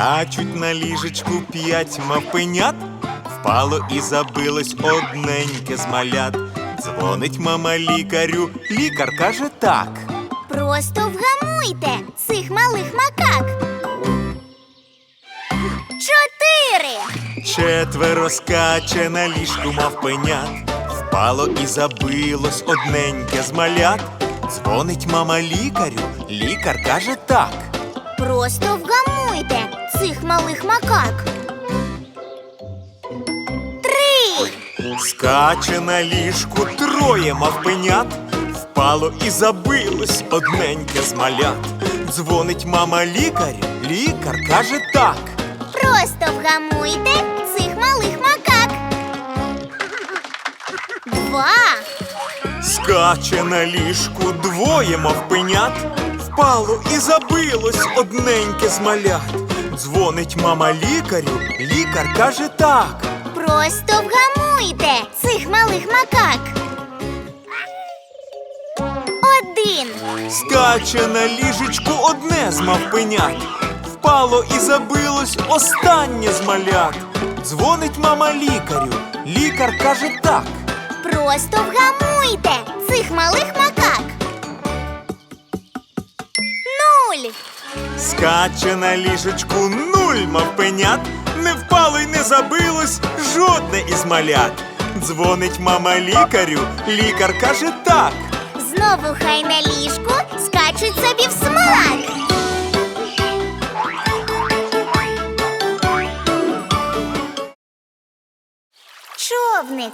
Скачуть на ліжечку п'ять мавпенят, впало і забилось одненьке з малят. Дзвонить мама лікарю, лікар каже так. Просто вгамуйте цих малих макак. Чотири. Четверо скаче на ліжку мавпенят, впало і забилось одненьке з малят. Дзвонить мама лікарю, лікар каже так. Просто вгамуйте цих малих макак. Три. Скаче на ліжку троє мавпенят, впало і забилось одненьке з малят. Дзвонить мама лікарю, лікар каже так. Просто вгамуйте цих малих макак. Два. Скаче на ліжку двоє мавпенят, впало і забилось одненьке з малят. Дзвонить мама лікарю, лікар каже так. Просто вгамуйте цих малих макак. Один. Скаче на ліжечку одне з мавпенят. Впало і забилось останнє з малят. Дзвонить мама лікарю. Лікар каже так. Просто вгамуйте цих малих макак. Нуль. Скаче на ліжечку нуль мавпенят. Не впало й не забилось жодне із малят. Дзвонить мама лікарю. Лікар каже так. Знову хай на ліжку скачуть собі в смак. Човник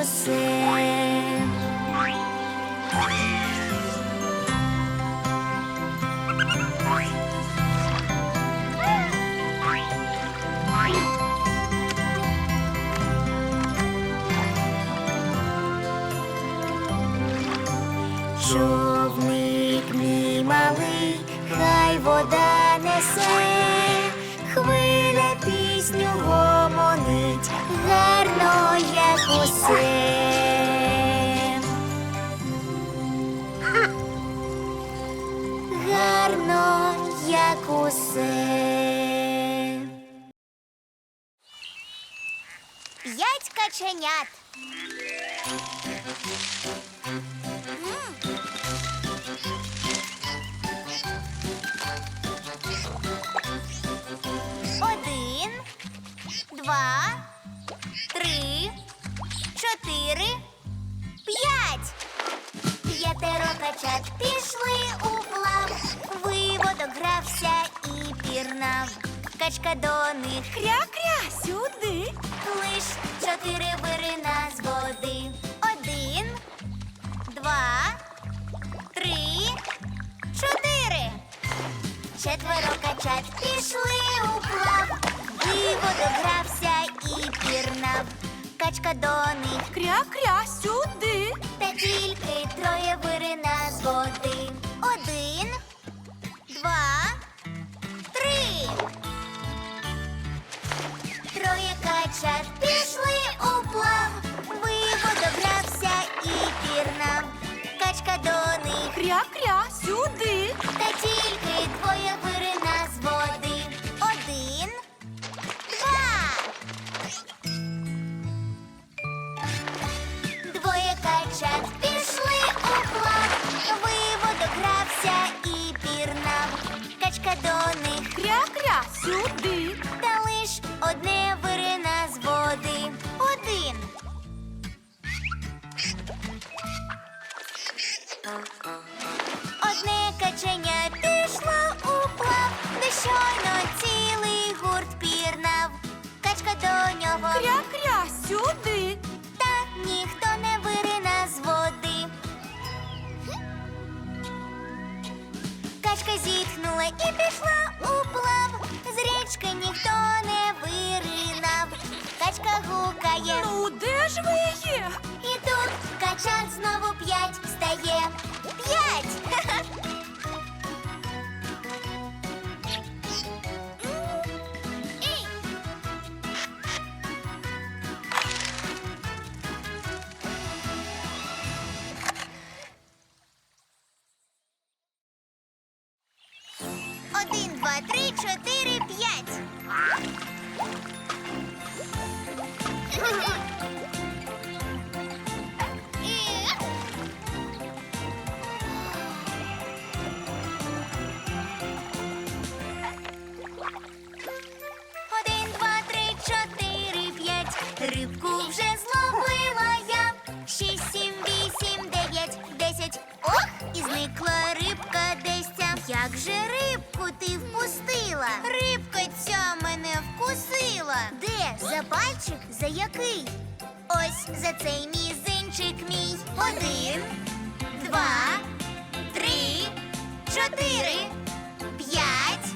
усе. Човник мій малий, хай вода несе, хвиля пісню гомонить, гарно, як усе. Гарно, як усе. П'ять каченят. П'ятеро пішли у плав. Виводок грався і пірнав. Качка до них кря-кря сюди. Лиш чотири вирина з води. Один, два, три, чотири. Четверо качат пішли у плав, виводок грався і пірнав. Качка до них Кря-кря два, три, чотири, п'ять. Один, два, три, чотири, п'ять. Рибку вже зловила я. Шість, сім, вісім, дев'ять, десять. Ох, і зникла рибка десь. Як же рибку ти впустила? Рибка ця мене вкусила. Де? За пальчик? За який? Ось за цей мізинчик мій. Один, два, три, чотири, п'ять,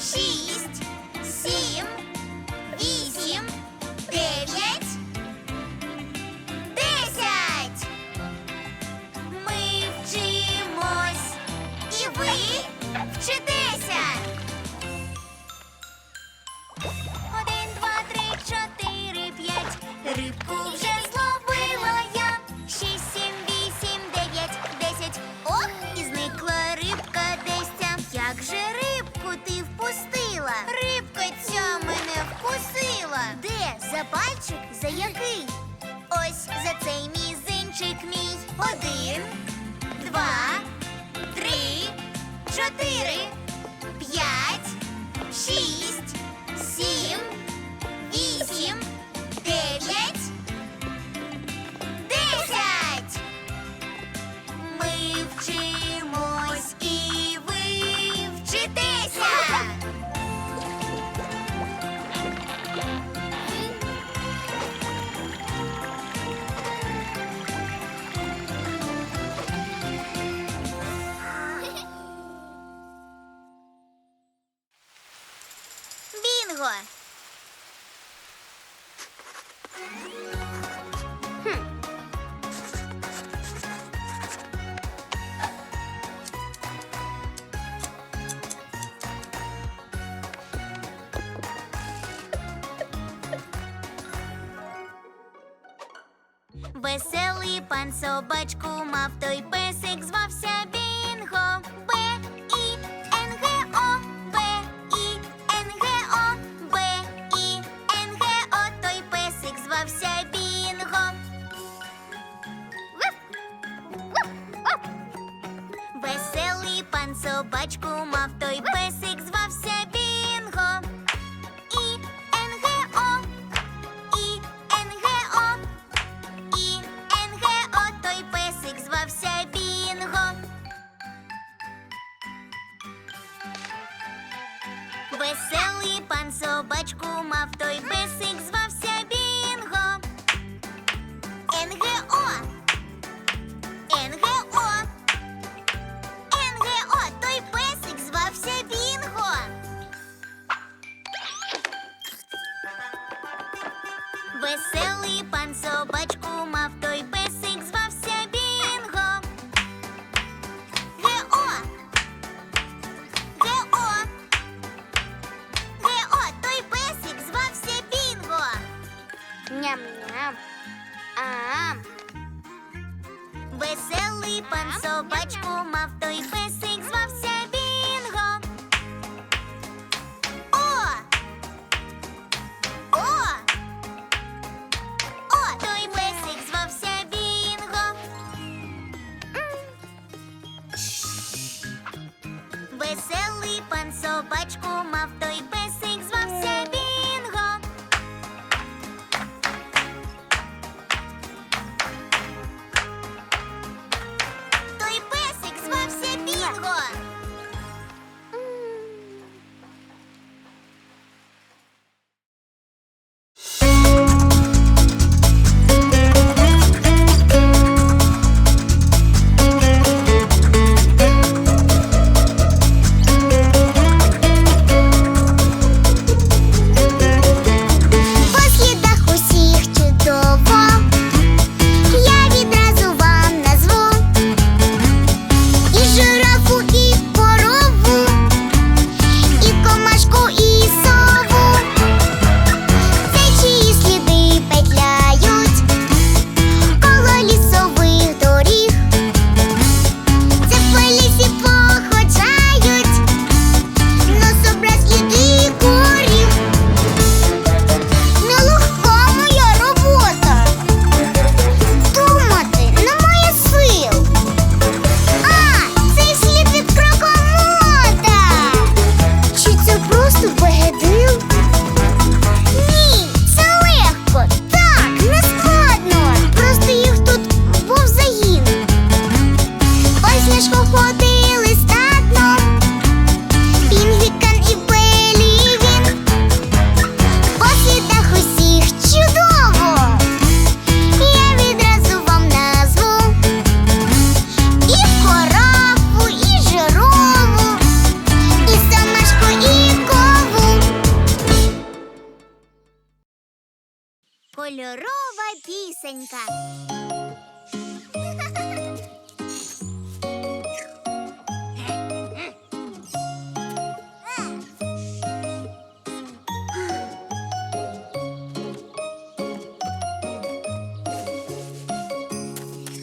шість, пальчик? За який? Ось за цей мізинчик мій. Один, два, три, чотири, п'ять, шість, пан собачку мав той песик, звався Бінго. Б І Н Г О Б І Н Г О Б І Н Г О той песик звався Бінго. Веселий пан собачку мав той песик, Веселий пан собачку мав той песик звався собачку мав той песик, пісенька.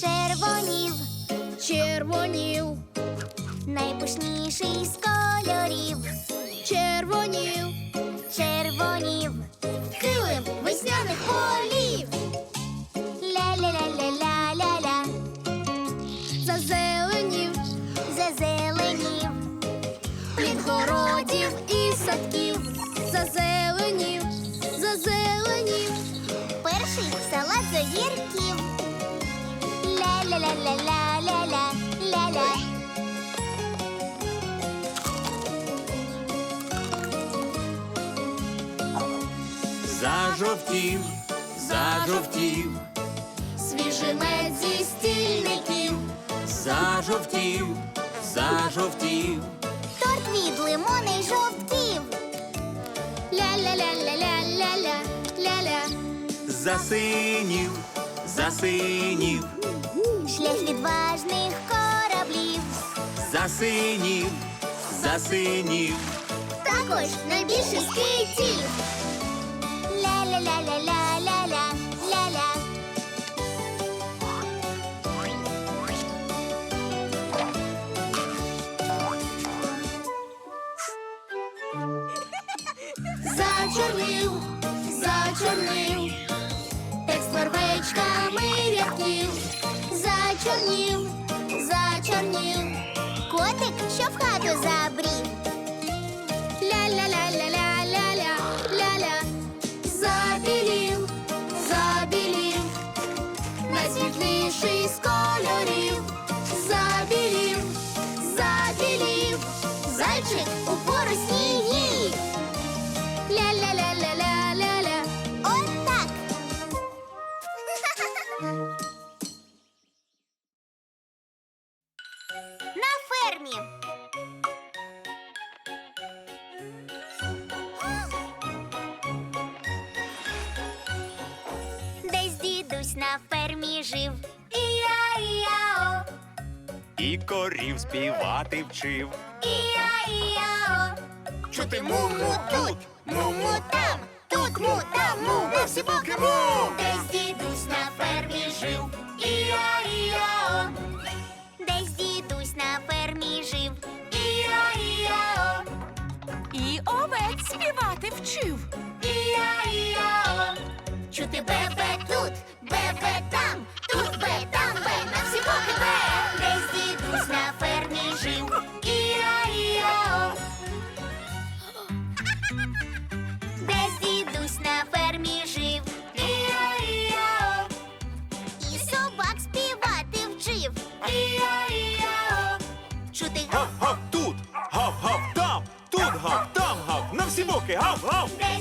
Червонів, червонів, найпушніший з кольорів, червонів. зажовтів, зажовтів, свіжинець зі стільників, зажовтів, зажовтів, торт від лимони й жовтків. Ля-ля-ля-ля-ля-ля-ля, ля-ля. Засинів, засинів, шлях відважних кораблів, засинів, засинів. Також найбільше скитів. зачорнів, зачорнів, котик, що в хату забрів. вчив. Іа-іа-о Чути му-му тут, му-му там, тут му там му, ми всі поки му. Десь дідусь на фермі жив. Іа-іа-о Десь дідусь на фермі жив. Іа-іа-о І овець співати вчив. Іа-іа-о Чути бебе тут. rock it home, home.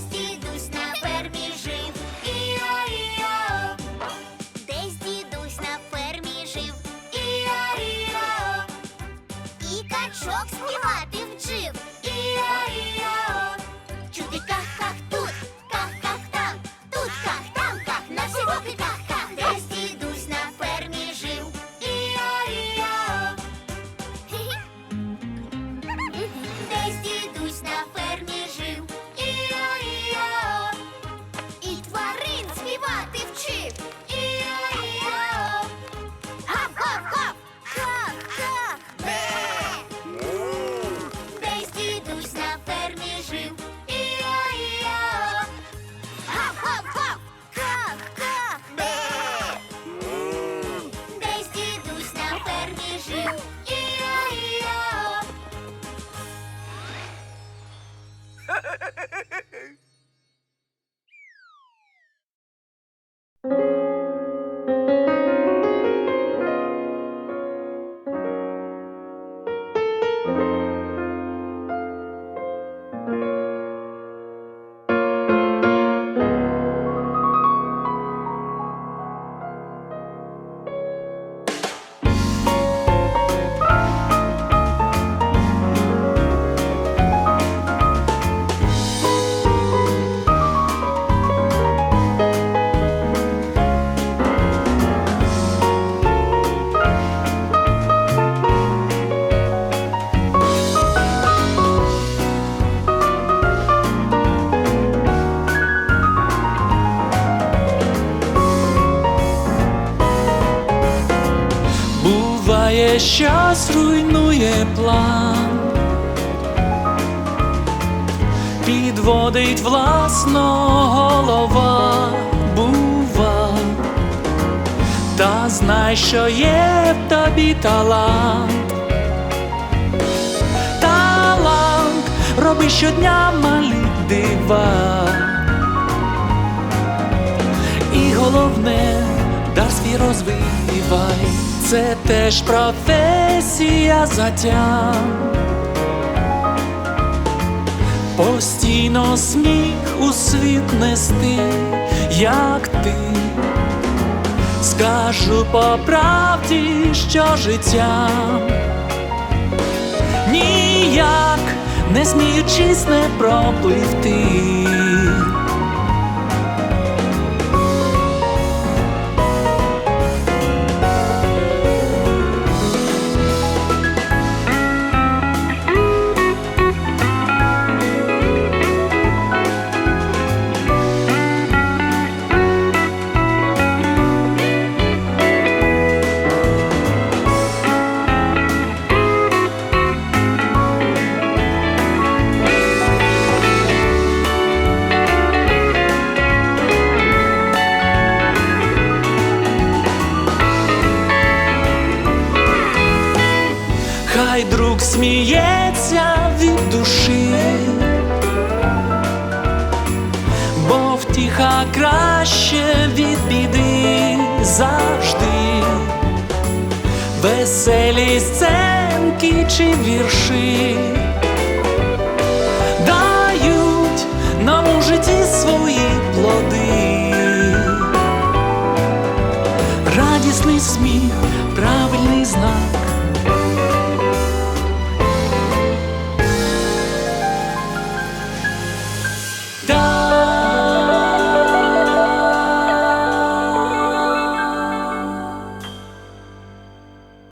Але щось руйнує план. Підводить власно голова, бува, та знай, що є в тобі талант. Талант роби щодня малі дива. І головне, свій розвивай, це теж професія затям. Постійно сміх у світ нести, як ти. Скажу по правді, що життя ніяк не сміючись не пропливти. Втіха краще від біди завжди, веселі сценки чи вірші дають нам у житті